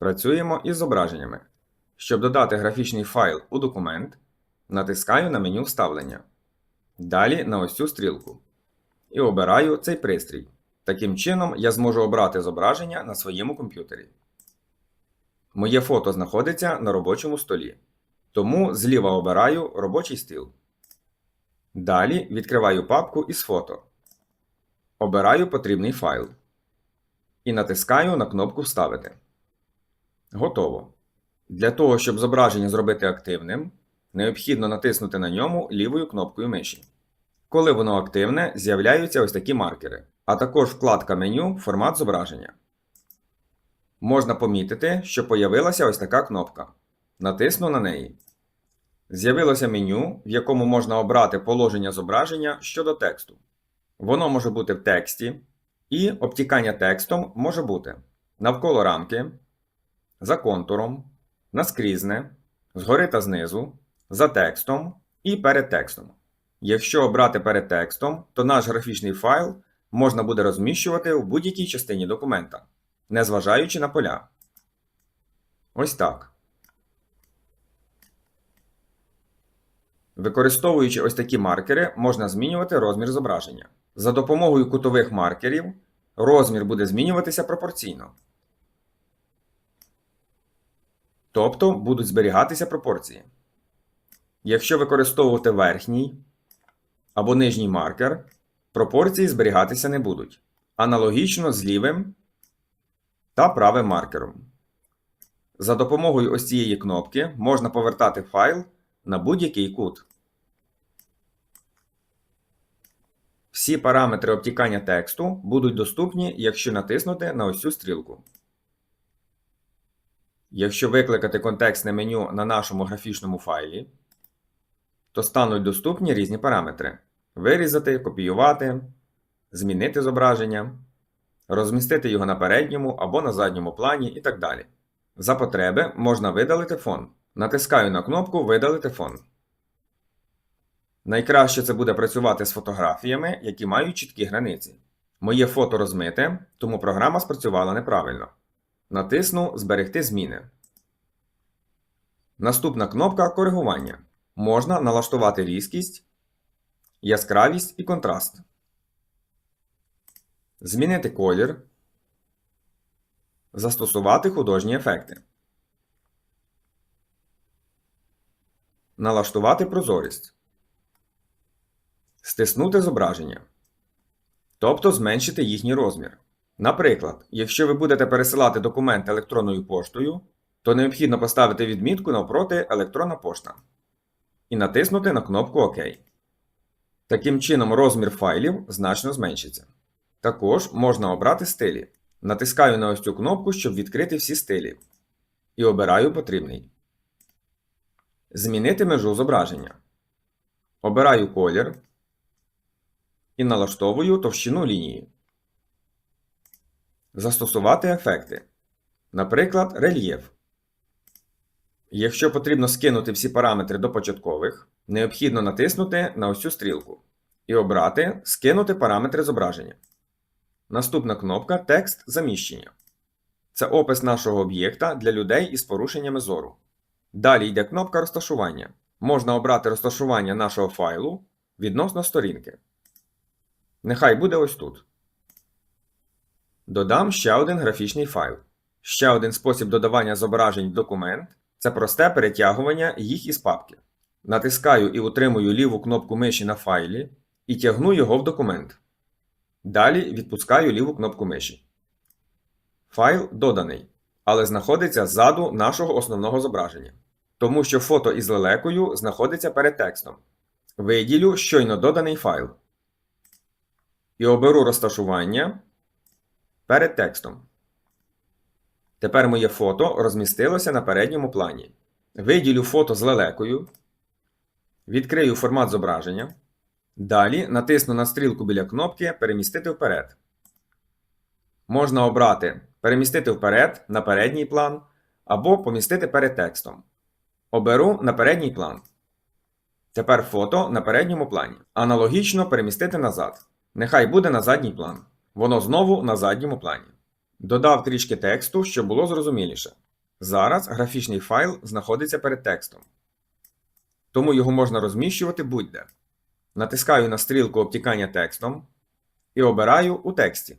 Працюємо із зображеннями. Щоб додати графічний файл у документ, натискаю на меню Вставлення. Далі на ось цю стрілку. І обираю цей пристрій. Таким чином, я зможу обрати зображення на своєму комп'ютері. Моє фото знаходиться на робочому столі. Тому зліва обираю робочий стіл. Далі відкриваю папку із фото. Обираю потрібний файл. І натискаю на кнопку Вставити. Готово. Для того, щоб зображення зробити активним, необхідно натиснути на ньому лівою кнопкою миші. Коли воно активне, з'являються ось такі маркери, а також вкладка меню Формат зображення. Можна помітити, що появилася ось така кнопка. Натисну на неї. З'явилося меню, в якому можна обрати положення зображення щодо тексту. Воно може бути в тексті, і обтікання текстом може бути навколо рамки, за контуром, наскрізне, згори та знизу, за текстом і перед текстом. Якщо обрати перед текстом, то наш графічний файл можна буде розміщувати в будь-якій частині документа, незважаючи на поля. Ось так. Використовуючи ось такі маркери, можна змінювати розмір зображення. За допомогою кутових маркерів розмір буде змінюватися пропорційно. Тобто будуть зберігатися пропорції. Якщо використовувати верхній або нижній маркер, пропорції зберігатися не будуть. Аналогічно з лівим та правим маркером. За допомогою ось цієї кнопки можна повертати файл на будь-який кут. Всі параметри обтікання тексту будуть доступні, якщо натиснути на ось цю стрілку. Якщо викликати контекстне меню на нашому графічному файлі, то стануть доступні різні параметри: вирізати, копіювати, змінити зображення, розмістити його на передньому або на задньому плані і так далі. За потреби можна видалити фон. Натискаю на кнопку Видалити фон. Найкраще це буде працювати з фотографіями, які мають чіткі границі. Моє фото розмите, тому програма спрацювала неправильно. Натисну Зберегти зміни. Наступна кнопка Коригування. Можна налаштувати різкість, яскравість і контраст. Змінити колір. Застосувати художні ефекти. Налаштувати прозорість. Стиснути зображення. Тобто зменшити їхній розмір. Наприклад, якщо ви будете пересилати документ електронною поштою, то необхідно поставити відмітку навпроти електронна пошта і натиснути на кнопку ОК. Таким чином розмір файлів значно зменшиться. Також можна обрати стилі. Натискаю на ось цю кнопку, щоб відкрити всі стилі. І обираю потрібний. Змінити межу зображення. Обираю колір і налаштовую товщину лінії. Застосувати ефекти. Наприклад, рельєф. Якщо потрібно скинути всі параметри до початкових, необхідно натиснути на ось цю стрілку і обрати Скинути параметри зображення. Наступна кнопка Текст заміщення. Це опис нашого об'єкта для людей із порушеннями зору. Далі йде кнопка розташування. Можна обрати розташування нашого файлу відносно сторінки. Нехай буде ось тут. Додам ще один графічний файл. Ще один спосіб додавання зображень в документ це просте перетягування їх із папки. Натискаю і утримую ліву кнопку миші на файлі і тягну його в документ. Далі відпускаю ліву кнопку миші. Файл доданий, але знаходиться ззаду нашого основного зображення. Тому що фото із лелекою знаходиться перед текстом. Виділю щойно доданий файл. І оберу розташування перед текстом. Тепер моє фото розмістилося на передньому плані. Виділю фото з лелекою. Відкрию формат зображення. Далі натисну на стрілку біля кнопки Перемістити вперед. Можна обрати Перемістити вперед на передній план або помістити перед текстом. Оберу на передній план. Тепер фото на передньому плані. Аналогічно перемістити назад. Нехай буде на задній план. Воно знову на задньому плані. Додав трішки тексту, щоб було зрозуміліше. Зараз графічний файл знаходиться перед текстом. Тому його можна розміщувати будь-де. Натискаю на стрілку обтікання текстом і обираю у тексті.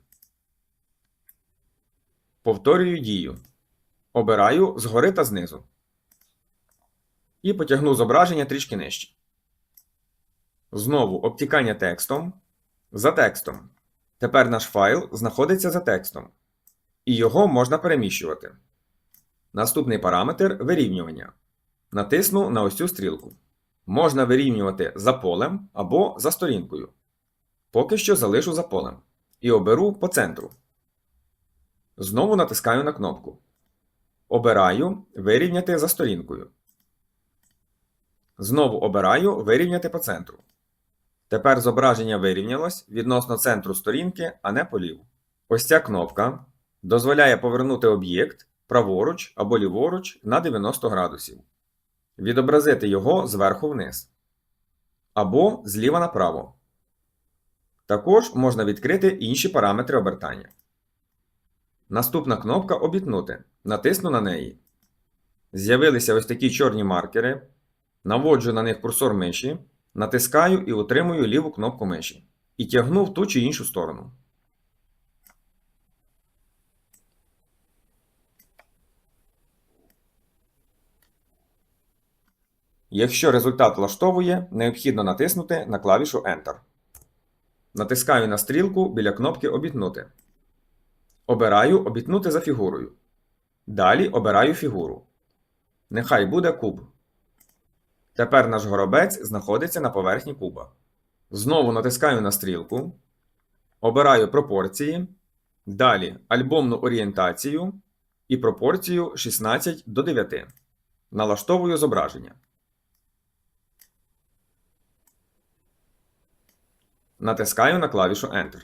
Повторюю дію. Обираю згори та знизу. І потягну зображення трішки нижче. Знову обтікання текстом. За текстом. Тепер наш файл знаходиться за текстом. І його можна переміщувати. Наступний параметр вирівнювання. Натисну на ось цю стрілку. Можна вирівнювати за полем або за сторінкою. Поки що залишу за полем. І оберу по центру. Знову натискаю на кнопку. Обираю Вирівняти за сторінкою. Знову обираю Вирівняти по центру. Тепер зображення вирівнялось відносно центру сторінки, а не полів. Ось ця кнопка дозволяє повернути об'єкт праворуч або ліворуч на 90 градусів. Відобразити його зверху вниз. Або зліва направо. Також можна відкрити інші параметри обертання. Наступна кнопка Обітнути. Натисну на неї. З'явилися ось такі чорні маркери. Наводжу на них курсор миші, натискаю і утримую ліву кнопку миші. І тягну в ту чи іншу сторону. Якщо результат влаштовує, необхідно натиснути на клавішу Enter. Натискаю на стрілку біля кнопки Обітнути. Обираю Обітнути за фігурою. Далі обираю фігуру. Нехай буде куб. Тепер наш горобець знаходиться на поверхні куба. Знову натискаю на стрілку. Обираю пропорції. Далі альбомну орієнтацію і пропорцію 16 до 9. Налаштовую зображення. Натискаю на клавішу Enter.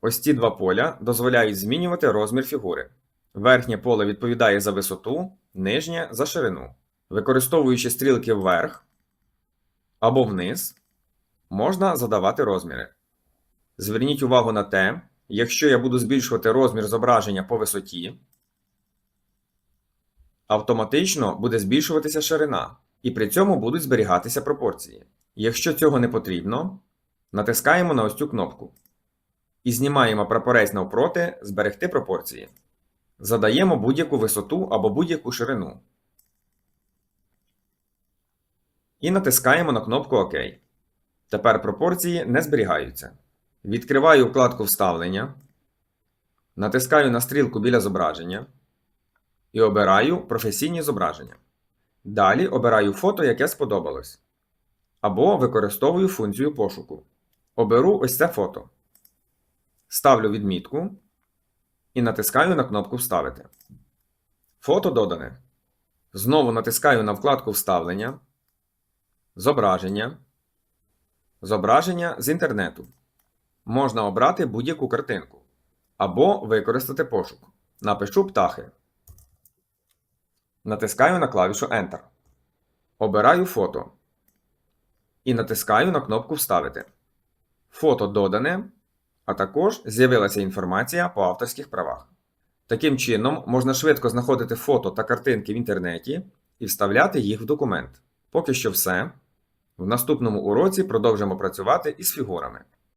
Ось ці два поля дозволяють змінювати розмір фігури. Верхнє поле відповідає за висоту, нижнє за ширину. Використовуючи стрілки вверх або вниз, можна задавати розміри. Зверніть увагу на те, якщо я буду збільшувати розмір зображення по висоті, автоматично буде збільшуватися ширина, і при цьому будуть зберігатися пропорції. Якщо цього не потрібно, натискаємо на ось цю кнопку і знімаємо прапорець навпроти Зберегти пропорції. Задаємо будь-яку висоту або будь-яку ширину. І натискаємо на кнопку ОК. Тепер пропорції не зберігаються. Відкриваю вкладку Вставлення. Натискаю на стрілку біля зображення. І обираю професійні зображення. Далі обираю фото, яке сподобалось. Або використовую функцію пошуку. Оберу ось це фото. Ставлю відмітку і натискаю на кнопку Вставити. Фото додане. Знову натискаю на вкладку Вставлення. Зображення. Зображення з інтернету. Можна обрати будь-яку картинку. Або використати пошук. Напишу птахи. Натискаю на клавішу Enter. Обираю фото. І натискаю на кнопку Вставити. Фото додане, а також з'явилася інформація по авторських правах. Таким чином, можна швидко знаходити фото та картинки в інтернеті і вставляти їх в документ. Поки що все. В наступному уроці продовжимо працювати із фігурами.